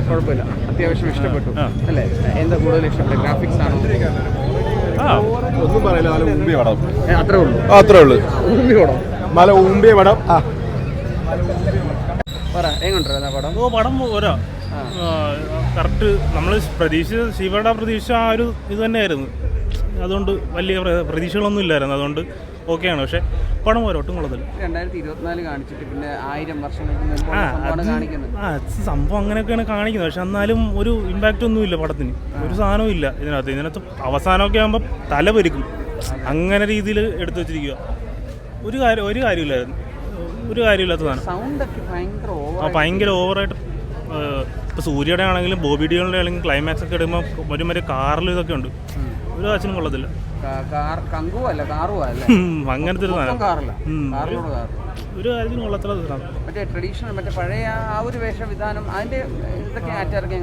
കുഴപ്പമില്ല. അത്യാവശ്യം ഇഷ്ടപ്പെട്ടു. അല്ലേ? എന്താ കൂടുതൽ ഇഷ്ടപ്പെട്ടത്? ഗ്രാഫിക്സ് ആണോ? ആ. ഒന്നും പറയില്ല. മല ഊമ്പിയ പടം. അത്രേ ഉള്ളൂ. അത്രേ ഉള്ളൂ. ഊമ്പി പടം. മല ഊമ്പിയ പടം. ആ. പറ എങ്ങോട്ടാ പടം? ഓ പടം ഓരോ. കറക്റ്റ് നമ്മൾ പ്രതീക്ഷിച്ച ശിവയുടെ പ്രതീക്ഷ ആ ഒരു ഇത് തന്നെയായിരുന്നു. അതുകൊണ്ട് വലിയ പ്ര- പ്രതീക്ഷകളൊന്നും ഇല്ലായിരുന്നു. അതുകൊണ്ട് ഓക്കെയാണ്. പക്ഷേ പണം ഓരോ ഒട്ടും കൊള്ളത്തില്ല. രണ്ടായിരത്തി ഇരുപത്തിനാല് കാണിച്ചിട്ട് പിന്നെ ആയിരം വർഷങ്ങൾക്ക് മുമ്പ് ആ കാണിക്കുന്നത്. സംഭവം അങ്ങനെയൊക്കെയാണ് കാണിക്കുന്നത്. പക്ഷെ എന്നാലും ഒരു ഇമ്പാക്റ്റ് ഒന്നും ഇല്ല പടത്തിന് ഒരു സാധനവും ഇല്ല ഇതിനകത്ത്. ഇതിനകത്ത് അവസാനമൊക്കെ ആകുമ്പോൾ തല പൊരിക്കും. അങ്ങനെ രീതിയിൽ എടുത്തു വെച്ചിരിക്കുക ഒരു കാര്യം ഒരു കാര്യമില്ലായിരുന്നു. ഒരു കാര്യമില്ലാത്ത സാധനം. ആ ഭയങ്കര ഓവറായിട്ട് ഇപ്പോൾ സൂര്യയുടെ ആണെങ്കിലും ബോബി ആണെങ്കിലും ക്ലൈമാക്സ് ഒക്കെ എടുക്കുമ്പോൾ ഒരു മറ്റേ കാറിൽ ഇതൊക്കെ ഉണ്ട്. ഒരു കാശിനും കൊള്ളത്തില്ല. കാർ കങ്കു അല്ല കാറുവോ അല്ലേ? ഉം, അങ്ങനത്തെ ഒരു സാധനം. കാറില്ല. ഒരു കാര്യത്തിനും കൊള്ളത്തില്ല സാധനം. മറ്റേ ട്രഡീഷണൽ മറ്റേ പഴയ ആ ഒരു വേഷവിധാനം അതിന്റെ ഇതൊക്കെ ആറ്റാർക്ക്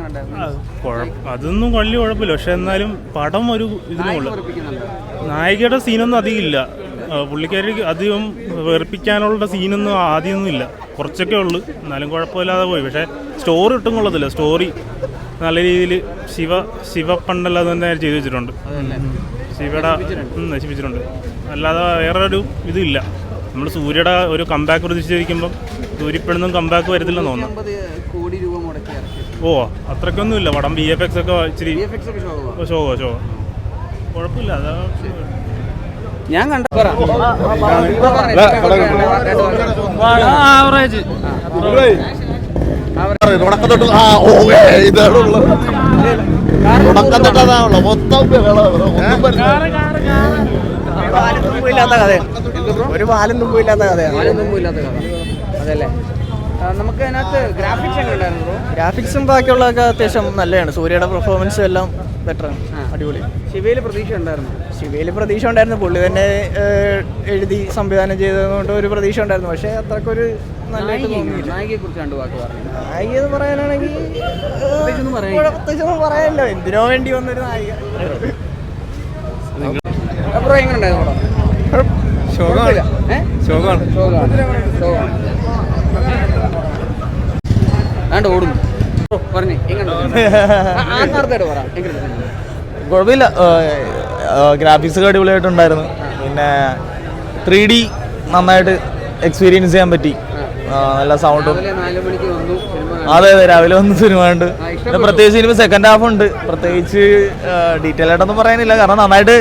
അതൊന്നും വലിയ കുഴപ്പമില്ല. പക്ഷെ എന്നാലും പടം ഒരു ഇതിനുള്ള നായികയുടെ സീനൊന്നും അധികം ഇല്ല പുള്ളിക്കാരി അധികം വെറുപ്പിക്കാനുള്ള സീനൊന്നും ആദ്യമൊന്നും ഇല്ല. കുറച്ചൊക്കെ ഉള്ളു. എന്നാലും കുഴപ്പമില്ലാതെ പോയി. പക്ഷെ സ്റ്റോറി ഒട്ടും കൊള്ളത്തില്ല. സ്റ്റോറി നല്ല രീതിയിൽ ശിവ ശിവ പണ്ടല്ലാതെ തന്നെ ചെയ്തു വെച്ചിട്ടുണ്ട്. ശിവയുടെ നശിപ്പിച്ചിട്ടുണ്ട് അല്ലാതെ വേറെ ഒരു ഇതുമില്ല നമ്മൾ സൂര്യയുടെ ഒരു കമ്പാക്ക് പ്രതീക്ഷിച്ചിരിക്കുമ്പം സൂര്യപ്പെടുന്നും കമ്പാക്ക് വരത്തില്ലെന്ന് തോന്നുന്നു അമ്പത് കോടി രൂപ മുടക്കി ഇറക്കി ഓ അത്രയ്ക്കൊന്നും ഇല്ല പടം ബി എഫ് എക്സ് ഒക്കെ ഇച്ചിരി ശോഭമാണ് ഷോ ഷോ കുഴപ്പമില്ല അതാ ഞാൻ കണ്ട ആവറേജ് തുടക്കം തൊട്ട് ആ ഓ ഇതാണ് ഉള്ളത് തുടക്കം മൊത്തം ഒരു പാലും തുമ്പില്ലാത്ത കഥയാണ്. ആനന്ദമൊന്നും ഇല്ലാത്ത കഥ. അതല്ലേ? നമുക്ക് അതിനകത്ത് ഗ്രാഫിക്സ് എങ്ങനെ ഉണ്ടായിരുന്നു ഗ്രാഫിക്സും ബാക്കിയുള്ളതൊക്കെ അത്യാവശ്യം നല്ലതാണ്. സൂര്യയുടെ പെർഫോമൻസും എല്ലാം ബെറ്ററാണ് ആണ്. അടിപൊളി. ശിവയിൽ പ്രതീക്ഷ ഉണ്ടായിരുന്നു. ശിവയിൽ പ്രതീക്ഷ ഉണ്ടായിരുന്നു. പുള്ളി തന്നെ എഴുതി സംവിധാനം ചെയ്തതുകൊണ്ട് ഒരു പ്രതീക്ഷ ഉണ്ടായിരുന്നു. പക്ഷേ അത്രക്കൊരു നല്ലതായിട്ട് നായികയെ കുറിച്ച് രണ്ട് വാക്ക് പറഞ്ഞു? നായിക എന്ന് പറയാനാണെങ്കിൽ പ്രത്യേകിച്ചൊന്നും പറയാനില്ല. എന്തിനോ വേണ്ടി വന്നൊരു നായിക. എങ്ങനെ ഉണ്ടായിരുന്നു ശോകമാണ് ഏ? ശോകമാണ്. ശോകമാണ്. ആണ്ട് ഓടുന്നു. പറഞ്ഞു എങ്ങനെ പറ? കുഴപ്പമില്ല. ഗ്രാഫിക്സ് അടിപൊളിയായിട്ടുണ്ടായിരുന്നു. പിന്നെ ത്രീ ഡി നന്നായിട്ട് എക്സ്പീരിയൻസ് ചെയ്യാൻ പറ്റി. നല്ല സൗണ്ടും അതെ അതെ രാവിലെ വന്ന് സിനിമ ഉണ്ട്. പ്രത്യേകിച്ച് ഇനിയിപ്പോൾ സെക്കൻഡ് ഹാഫ് ഉണ്ട്. പ്രത്യേകിച്ച് ഡീറ്റെയിൽ ആയിട്ടൊന്നും പറയാനില്ല. കാരണം നന്നായിട്ട്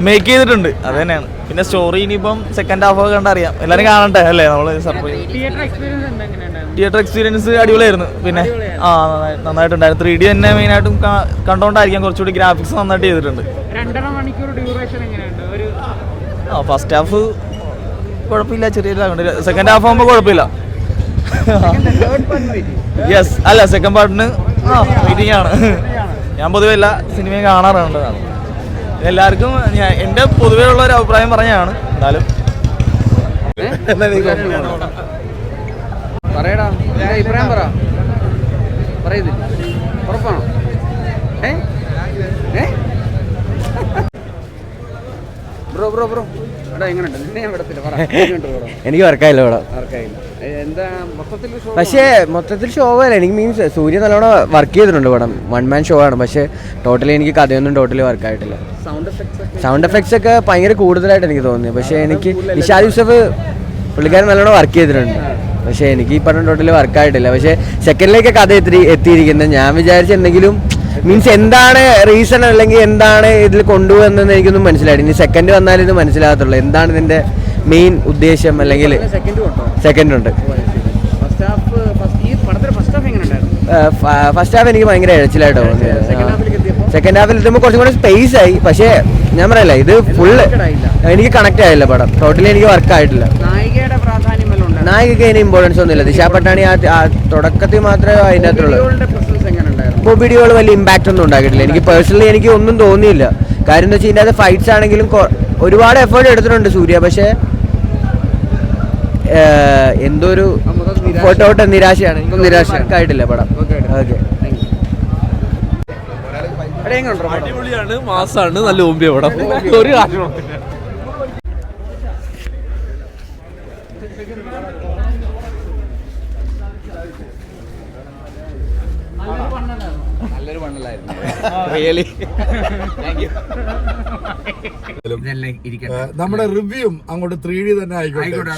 മേക്ക് ചെയ്തിട്ടുണ്ട്. അത് തന്നെയാണ് പിന്നെ സ്റ്റോറി ഇനിയിപ്പം സെക്കൻഡ് ഹാഫ് ഒക്കെ കണ്ടറിയാം എല്ലാവരും കാണട്ടെ അല്ലേ? നമ്മൾ സർപ്രൈസ് തിയേറ്റർ എക്സ്പീരിയൻസ് അടിപൊളിയായിരുന്നു. പിന്നെ ആ നന്നായി- നന്നായിട്ടുണ്ടായിരുന്നു. ത്രീ ഡി തന്നെ മെയിനായിട്ടും കണ്ടോണ്ടായിരിക്കാം കുറച്ചുകൂടി ഗ്രാഫിക്സ് നന്നായിട്ട് ചെയ്തിട്ടുണ്ട്. ആ ഫസ്റ്റ് ഹാഫ് കുഴപ്പമില്ല. ചെറിയ സെക്കൻഡ് ഹാഫ് ആകുമ്പോൾ കുഴപ്പമില്ല. യെസ് അല്ല സെക്കൻഡ് പാർട്ടിന് ആ മീറ്റിംഗ് ആണ്. ഞാൻ പൊതുവെ എല്ലാ സിനിമയും കാണാറുണ്ട്. എല്ലാവർക്കും എന്റെ എന്റെ പൊതുവേ ഉള്ള ഒരു അഭിപ്രായം പറഞ്ഞാണ് എന്നാലും. പറയടാ അഭിപ്രായം പറ. പറയുന്നില്ല ഉറപ്പാണോ? ഏ? ഏ? Bro bro bro. എടാ എങ്ങനെയുണ്ട് നിന്നെ ഞാൻ വിടത്തില്ല. പറ. എനിക്ക് വർക്കായില്ല ഇവിടെ. ആർക്കായില്ല പക്ഷേ മൊത്തത്തിൽ ഷോ അല്ല. എനിക്ക് മീൻസ് സൂര്യ നല്ലോണം വർക്ക് ചെയ്തിട്ടുണ്ട് പടം. വൺ മാൻ ഷോ ആണ്. പക്ഷേ ടോട്ടലി എനിക്ക് കഥയൊന്നും ടോട്ടലി വർക്ക് ആയിട്ടില്ല. സൗണ്ട് എഫക്ട്സ് ഒക്കെ ഭയങ്കര കൂടുതലായിട്ട് എനിക്ക് തോന്നി പക്ഷേ എനിക്ക് നിഷാദ് യൂസഫ് പുള്ളിക്കാരൻ നല്ലോണം വർക്ക് ചെയ്തിട്ടുണ്ട്. പക്ഷേ എനിക്ക് ഈ പടം ടോട്ടലി വർക്ക് ആയിട്ടില്ല. പക്ഷേ സെക്കൻഡിലേക്ക് കഥ എത്തി എത്തിയിരിക്കുന്നത് ഞാൻ വിചാരിച്ച എന്തെങ്കിലും മീൻസ് എന്താണ് റീസൺ അല്ലെങ്കിൽ എന്താണ് ഇതിൽ കൊണ്ടുവന്നെന്ന് എനിക്കൊന്നും മനസ്സിലായില്ല ഇനി സെക്കൻഡ് വന്നാലും ഇത് മനസ്സിലാകത്തുള്ളൂ. എന്താണ് ഇതിന്റെ മെയിൻ ഉദ്ദേശം അല്ലെങ്കിൽ സെക്കൻഡ് കൊണ്ടോ സെക്കൻഡ് ഉണ്ട്. ഫസ്റ്റ് ഹാഫ് എനിക്ക് ഭയങ്കര ഇഴച്ചിലായിട്ടോ? സെക്കൻഡ് ഹാഫിൽ എത്തുമ്പോൾ കുറച്ചും കൂടെ സ്പേസ് ആയി. പക്ഷേ ഞാൻ പറയല്ല ഇത് ഫുള്ള് എനിക്ക് കണക്ട് ആയില്ല പടം. ടോട്ടലി എനിക്ക് വർക്ക് ആയിട്ടില്ല. നായികയ്ക്ക് അതിന് ഇമ്പോർട്ടൻസ് ഒന്നുമില്ല. ദിശാ പട്ടാണി ആ തുടക്കത്തിൽ മാത്രമേ അതിന്റെ അകത്തുള്ളൂ. വീഡിയോകൾ വലിയ ഇമ്പാക്റ്റ് ഒന്നും ഉണ്ടാക്കിയിട്ടില്ല. എനിക്ക് പേഴ്സണലി എനിക്ക് ഒന്നും തോന്നിയില്ല. കാര്യം എന്താ വെച്ചാൽ ഇതിന്റെ അത് ഫൈറ്റ്സ് ആണെങ്കിലും ഒരുപാട് എഫേർട്ട് എടുത്തിട്ടുണ്ട് സൂര്യ. പക്ഷേ എന്തോ ഒരു നിരാശ. ഫോട്ടോ നിരാശയാണ്. എനിക്ക് നിരാശയാണ്. work ആയിട്ടില്ല പടം. ഓക്കെ? അടിപൊളിയാണ്. മാസാണ്. നല്ല ഓമ്പിയ പടം ഒരു കാര്യം റിയലി നമ്മുടെ റിവ്യൂ അങ്ങോട്ട് ത്രീ ഡി തന്നെ ആയിക്കോട്ടെ.